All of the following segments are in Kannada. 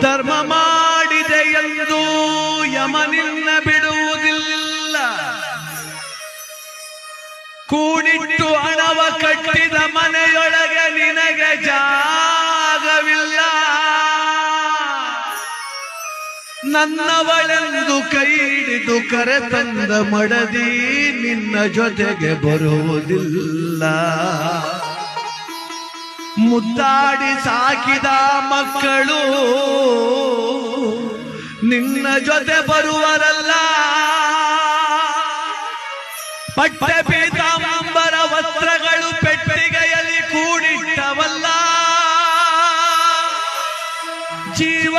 ಧರ್ಮ ಮಾಡಿದೆ ಎಂದು ಯಮನಿನ್ನ ಬಿಡುವುದಿಲ್ಲ. ಕೂಡಿಟ್ಟು ಹಣವ ಕಟ್ಟಿದ ಮನೆಯೊಳಗೆ ನಿನಗೆ ಜಾಗವಿಲ್ಲ. ನನ್ನವಳೆಂದು ಕೈ ಹಿಡಿದು ಕರೆ ತಂದ ಮಡದಿ ನಿನ್ನ ಜೊತೆಗೆ ಬರುವುದಿಲ್ಲ. ಮುದ್ದಾಡಿ ಸಾಕಿದ ಮಕ್ಕಳು ನಿನ್ನ ಜೊತೆ ಬರುವರಲ್ಲ. ಪಟ್ಟ ಪೀತಾಂಬರ ವಸ್ತ್ರಗಳು ಪೆಟ್ಟಿಗೆಯಲ್ಲಿ ಕೂಡಿಟ್ಟವಲ್ಲ. ಜೀವ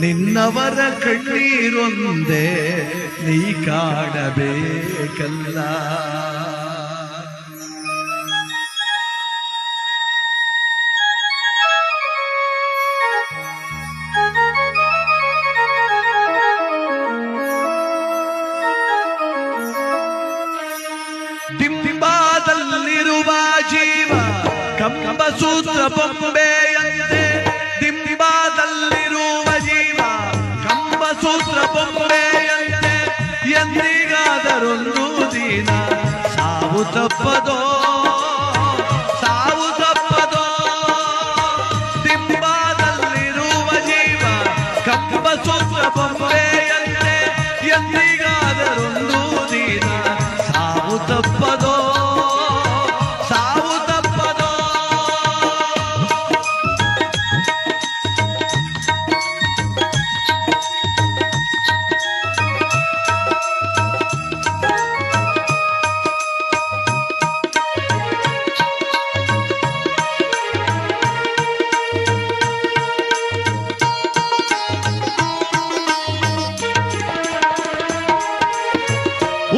ನಿನ್ನವರ ಕಣ್ಣೀರೊಂದೇ ನೀ ದಿಂಬಾದಲ್ಲಿರುವ ಜೀವ ಕಂಬ ಸೂತ್ರ ಬೊಂಬೆಯಂತೆ. ದಿಂಬಾದಲ್ಲಿರುವ ಜೀವ ಕಂಬ ಸೂತ್ರ ಬೊಂಬೆಯಂತೆ ಎಂದಿಗಾದರೊಂದು ದಿನ ಸಾವು ತಪ್ಪದೋ ಸಾವು ತಪ್ಪದೋ ದಿಂಬಾದಲ್ಲಿರುವ ಜೀವ ಕಂಬ ಸೂತ್ರ ಬೊಂಬೆಯಂತೆ ಎಂದಿಗಾದರೊಂದು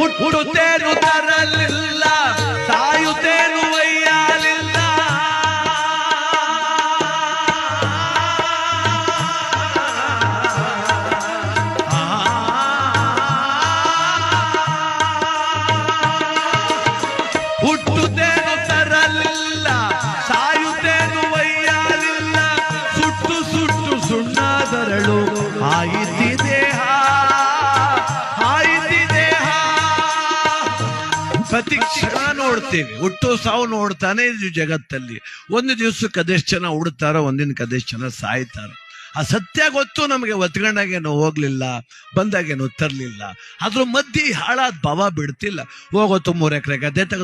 ಹುಟ್ಟುತ್ತೇನು ತರಲಿಲ್ಲ ಸಾಯುತ್ತೇನು ಒಯ್ಯಲಿಲ್ಲ. ಹುಟ್ಟುತ್ತೇನು ತರಲಿಲ್ಲ ಸಾಯುತ್ತೇನು ಒಯ್ಯಲಿಲ್ಲ. ಸುಟ್ಟು ಸುಟ್ಟು ಸುಣ್ಣಾದರಳು ಆಯಿತಿ ಪ್ರತಿ ಕ್ಷಣ ನೋಡ್ತೇವೆ. ಹುಟ್ಟು ಸಾವು ನೋಡ್ತಾನೆ ಇದು ಜಗತ್ತಲ್ಲಿ. ಒಂದು ದಿವಸ ಅದೆಷ್ಟು ಜನ ಉಡ್ತಾರ, ಒಂದಿನ ಅದೆಷ್ಟು ಜನ ಸಾಯ್ತಾರ. ಆ ಸತ್ಯ ಗೊತ್ತು ನಮಗೆ, ಒತ್ಕೊಂಡಾಗೇನು ಹೋಗ್ಲಿಲ್ಲ, ಬಂದಾಗೇನು ತರ್ಲಿಲ್ಲ ಅದ್ರ ಮಧ್ಯೆ ಹಾಳಾದ ಭಾವ ಬಿಡ್ತಿಲ್ಲ. ಹೋಗೋತು ಮೂರು ಎಕರೆ ಗದ್ದೆ ತೆಗೆದು